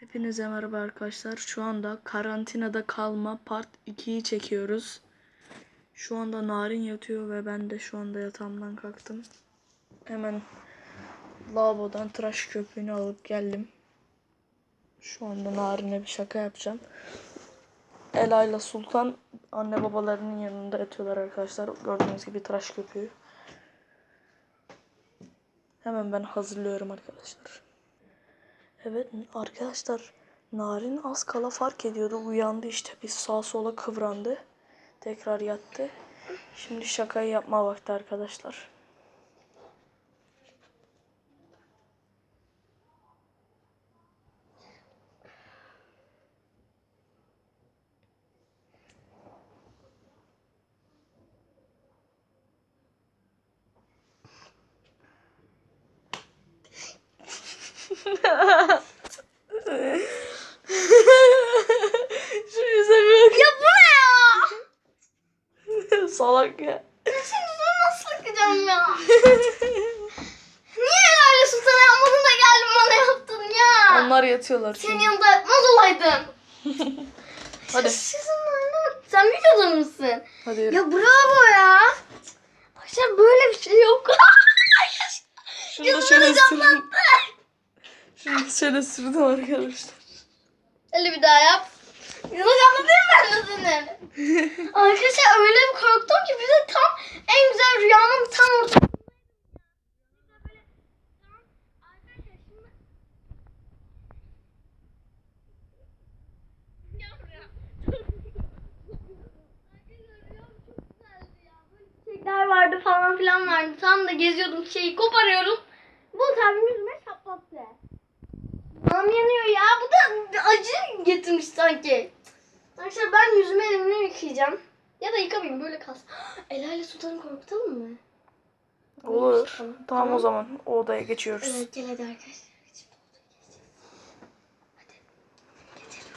Hepinize merhaba arkadaşlar. Şu anda karantinada kalma part 2'yi çekiyoruz. Şu anda Narin yatıyor ve ben de şu anda yatağımdan kalktım. Hemen lavabodan tıraş köpüğünü alıp geldim. Şu anda Narin'e bir şaka yapacağım. Ela ile Sultan anne babalarının yanında yatıyorlar arkadaşlar. Gördüğünüz gibi tıraş köpüğü. Hemen ben hazırlıyorum arkadaşlar. Evet arkadaşlar Narin az kala fark ediyordu. Uyandı işte bir sağa sola kıvrandı. Tekrar yattı. Şimdi şakayı yapma vakti arkadaşlar. Şu yüze bak. Ya bu ne ya? Salak ya. Şimdi bunu nasıl yıkacağım ya? Niye öyle sultan yapmadın da geldin bana yaptın ya? Onlar yatıyorlar Senin şimdi. yanında yapmaz olaydın. Hadi. Haline bak. Sen videoda mısın? Hadi yürü. Ya bravo ya. Arkadaşlar böyle bir şey yok. Şunu da şöyle canlattı. Da şöyle sürdüm arkadaşlar. Öyle bir daha yap. Yüzünü canlatayım ben de seni. Arkadaşlar öyle bir korktum ki bize tam en güzel rüyamın tam ortasında. Çiçekler vardı falan filan vardı. Tam da geziyordum şeyi koparıyorum. Bu tabi yüzüme şaplattı. Yanım yanıyor ya. Bu da acı getirmiş sanki. Arkadaşlar ben yüzümü elimle yıkayacağım. Ya da yıkamayayım böyle kalsın. Ela ile Sultan'ı korkutalım mı? Olur. Tamam. Tamam o zaman o odaya geçiyoruz. Evet gel hadi arkadaşlar. Şimdi odaya geçeceğiz. Hadi. Geçelim.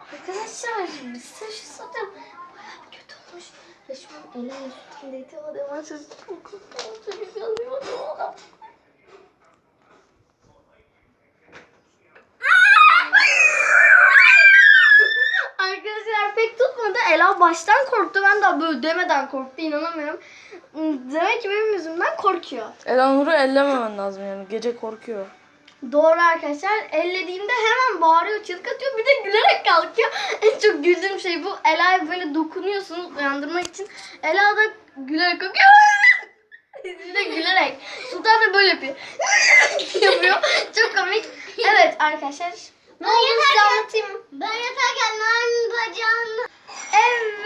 Arkadaşlar biz size şu soracağım. Bayağı bir kötü olmuş. Ve şu an Ela ile Sultan dedi. O da ben çocuk çok korkuyorum. Çocuk yanıyor. Arkadaşlar baştan korktu. Ben daha böyle demeden korktu. inanamıyorum. Demek ki benim yüzümden korkuyor. Elanur'u ellememen lazım yani. Gece korkuyor. Doğru arkadaşlar. Ellediğimde hemen bağırıyor, çığlık atıyor. Bir de gülerek kalkıyor. En çok güldüğüm şey bu. Ela'ya böyle dokunuyorsunuz uyandırmak için. Ela da gülerek kalkıyor. Bir de gülerek. Sultan da böyle yapıyor. yapıyor. Çok komik. Evet arkadaşlar. Ne oldu size anlatayım. Ben yatarken Narin bacağını...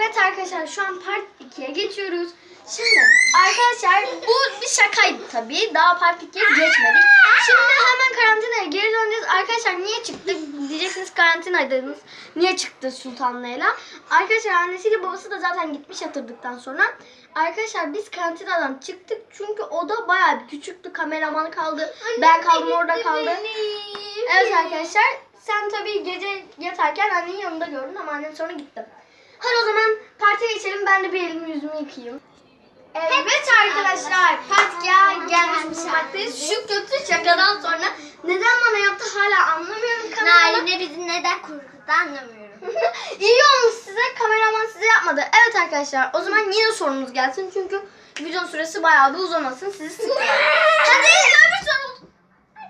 Evet arkadaşlar şu an part 2'ye geçiyoruz. Şimdi arkadaşlar bu bir şakaydı tabii. Daha part 2'ye geçmedik. Şimdi hemen karantinaya geri döneceğiz. Arkadaşlar niye çıktık? Diyeceksiniz karantinadaydınız. Niye çıktı Sultan'la? Arkadaşlar annesiyle babası da zaten gitmiş yatırdıktan sonra. Arkadaşlar biz karantinadan çıktık. Çünkü oda bayağı bir küçüktü. Kameraman kaldı. Ben kaldım orada kaldı. Evet arkadaşlar sen tabii gece yatarken annenin yanında gördün ama annem sonra gitti. Hadi o zaman partiye geçelim ben de bir elimi yüzümü yıkayayım. Evet arkadaşlar partiye gelmiş bulunmaktayız. Şu kötü şakadan sonra neden bana yaptı hala anlamıyorum kameraman. Narin'e bizi neden korkuttu anlamıyorum. İyi olmuş size kameraman size yapmadı. Evet arkadaşlar o zaman yine sorumuz gelsin çünkü videonun süresi bayağı bir uzamasın sizi sıkıyor. Hadi öbür sorumuz.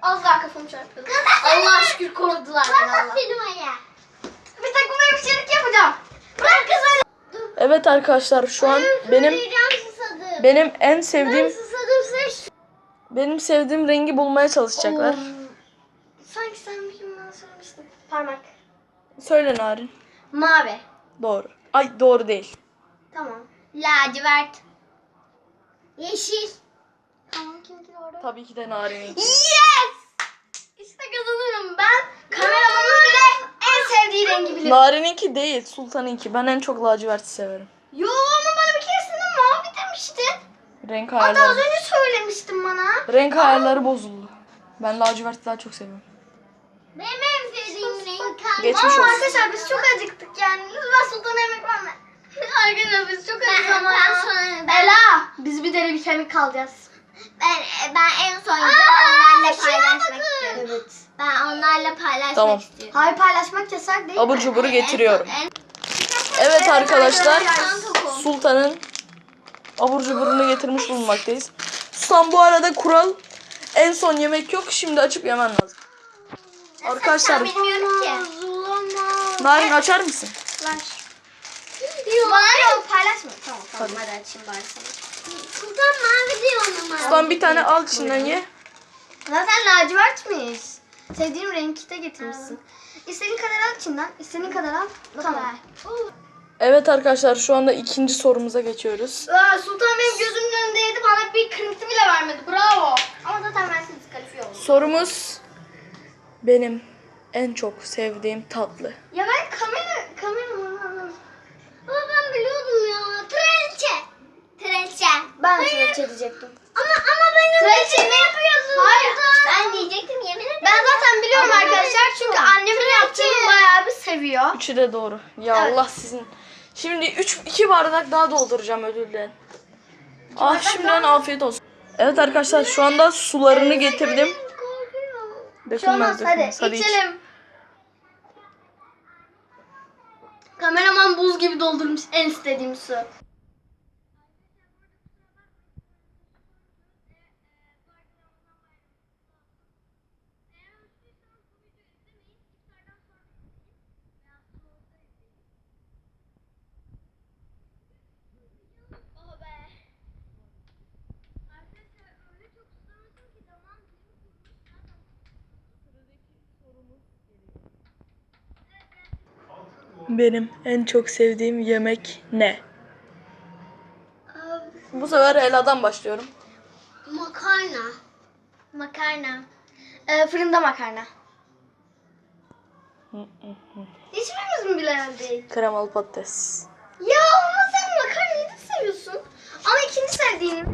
Az daha kafamı çarptı. Allah şükür korudular. Benim ayağı. Bir bir şeylik yapacağım. Bırak kız öyle. Evet arkadaşlar şu an benim benim en Ben sevdiğim susadım benim sevdiğim rengi bulmaya çalışacaklar. Sanki sen bir gün bana söylemiştin. Parmak. Söyle Narin. Mavi. Doğru. Ay doğru değil. Tamam. Lacivert. Yeşil. Tamam kimdi doğru? Tabii ki de Narin'in. Yes! İşte kazanırım ben. En sevdiği rengi biliyorum. Narin'inki değil, Sultan'ınki. Ben en çok laciverti severim. Yo ama bana bir keresinde mavi demiştin. Renk Hatta az ayarları, önce söylemiştin bana. renk ayarları bozuldu. Ben laciverti daha çok seviyorum. Benim en sevdiğim renk. Geçmiş Ama olsun. arkadaşlar biz çok acıktık yani. Lütfen Sultan'a yemek verme. arkadaşlar biz çok acıktık ama Ela biz bir deri bir kemik kalacağız. Ben ben en son yiyeceğim. Onlarla paylaşmak istiyorum. Evet. Ben onlarla paylaşmak Tamam. istiyorum. Hayır paylaşmak yasak değil Abur mi? cuburu getiriyorum. En- Evet arkadaşlar. Sultan'ın abur cuburunu getirmiş bulunmaktayız. Sultan bu arada kural en son yemek yok. Şimdi açıp yemen lazım. Arkadaşlar Ben bilmiyorum ki. Narin açar mısın? Bana yok paylaşma. Tamam tamam hadi açayım bari sana. Sultan mavi diyor ona mavi. Sultan bir tane al içinden ye. Zaten lacivertmiş. Sevdiğim renkte getirmişsin. İstediğin kadar al içinden. istediğin kadar al. Tamam. Evet arkadaşlar şu anda ikinci sorumuza geçiyoruz. Aa, Sultan benim gözümün önündeydi. Bana bir kırıntı bile vermedi. Bravo. Ama zaten ben sizi diskalifiye oldum. Sorumuz benim en çok sevdiğim tatlı. Ya ben kamera kamera Ama ben biliyordum ya. Trelçe. Ben size diyecektim. Ama ama benim Trelçe ne yapıyorsun? Hayır. Ben diyecektim yemin ederim. Ben zaten biliyorum Ama ben arkadaşlar çünkü annemin yaptığını bayağı bir seviyor. Üçü de doğru. Ya Evet. Allah sizin. Şimdi 3 2 bardak daha dolduracağım ödülden. Ah şimdiden afiyet olsun. Evet arkadaşlar şu anda sularını getirdim. Bir şey Dökülmez hadi, dökülmez. Hadi iç. içelim. Kameraman buz gibi doldurmuş en istediğim su. Benim en çok sevdiğim yemek ne? Bu sefer Ela'dan başlıyorum. Makarna. Makarna. Ee, fırında makarna. Hiçbirimiz mi bilemedik? Kremalı patates. Ya ama sen makarnayı da seviyorsun. Ama ikinci sevdiğini.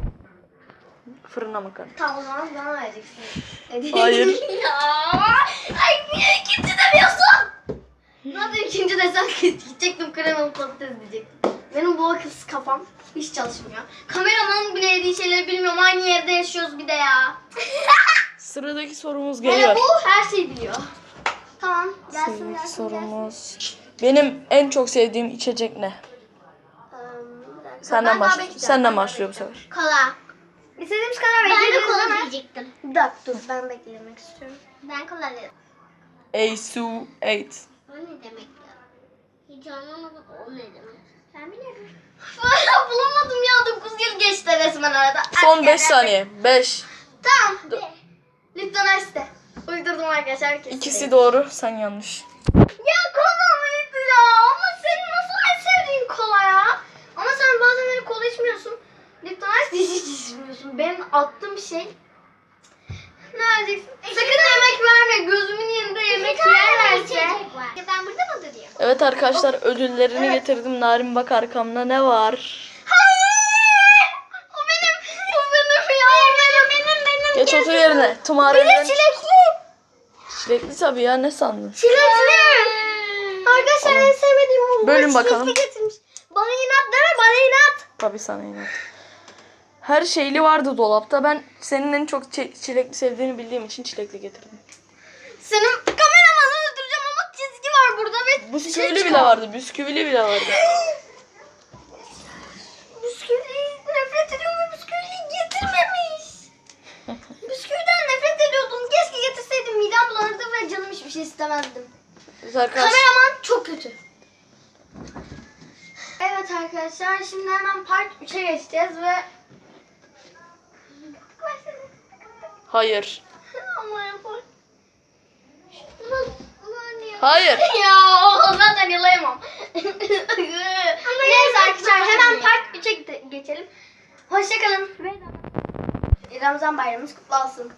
Fırına makarna. Tamam o zaman bana vereceksin. Hayır. ya. Ay niye ikinci demiyorsun? Nasıl ikinci desen gidecektim kremalı patates diyecektim. Benim bu akılsız kafam hiç çalışmıyor. Kameramanın bile yediği şeyleri bilmiyorum. Aynı yerde yaşıyoruz bir de ya. Sıradaki sorumuz Hele geliyor. bu her şeyi biliyor. Tamam. Gelsin Sıradaki gelsin. sorumuz. Benim en çok sevdiğim içecek ne? gelsin. Senden Ben daha baş bekleyeceğim, senden başlıyor bu sefer. Kola. İstediğimiz kadar Ben de kola ama. diyecektim. Bir dakika dur ben beklemek istiyorum. Ben kola dedim. A su 8. O ne demek ya? Hiç anlamadım. O ne demek? Ben bilirim. Bulamadım ya 9 yıl geçti resmen arada. Son Hadi 5 gel, saniye. 5. Tamam. Dur. Lütfen Ice Uydurdum arkadaşlar. kesin İkisi değil. doğru, sen yanlış. Ya kola mıydı ya? Ama senin nasıl en sevdiğin kola ya? Ama sen bazen böyle kola içmiyorsun. Lipton Ice hiç içmiyorsun. Benim attığım şey. Ne vereceksin? Sakın yemek verme. Gözümün yanında yemek yerlerse. ben burada mı duruyorum? Evet arkadaşlar ödüllerini getirdim. Narin bak arkamda ne var? Hayır! O benim. O benim ya. O benim. Benim benim. Geç otur yerine. De Narin'den çilekli. çilekli tabii ya ne sandın? Çilekli. Arkadaşlar en sevmediğim bu. Bölün bakalım. çilekli getirmiş. Bana inat deme bana inat. Tabii sana inat. Her şeyli vardı dolapta. Ben senin en çok çi- çilekli sevdiğini bildiğim için çilekli getirdim. Senin kameramanı öldüreceğim ama çizgi var burada ve bir şey Bisküvili bile çıkar. vardı. Bisküvili bile vardı. Bisküvi nefret ediyorum ve bisküviyi getirmemiş. Bisküviden nefret ediyordum. Keşke getirseydim midem bulanırdı ve canım hiçbir şey istemezdim. Arkadaşlar. Kameraman çok kötü. Evet arkadaşlar şimdi hemen part 3'e geçeceğiz ve Hayır. Hayır. ya zaten yalayamam. Neyse arkadaşlar hemen part 3'e geçelim. Hoşçakalın. Ramazan bayramımız kutlu olsun.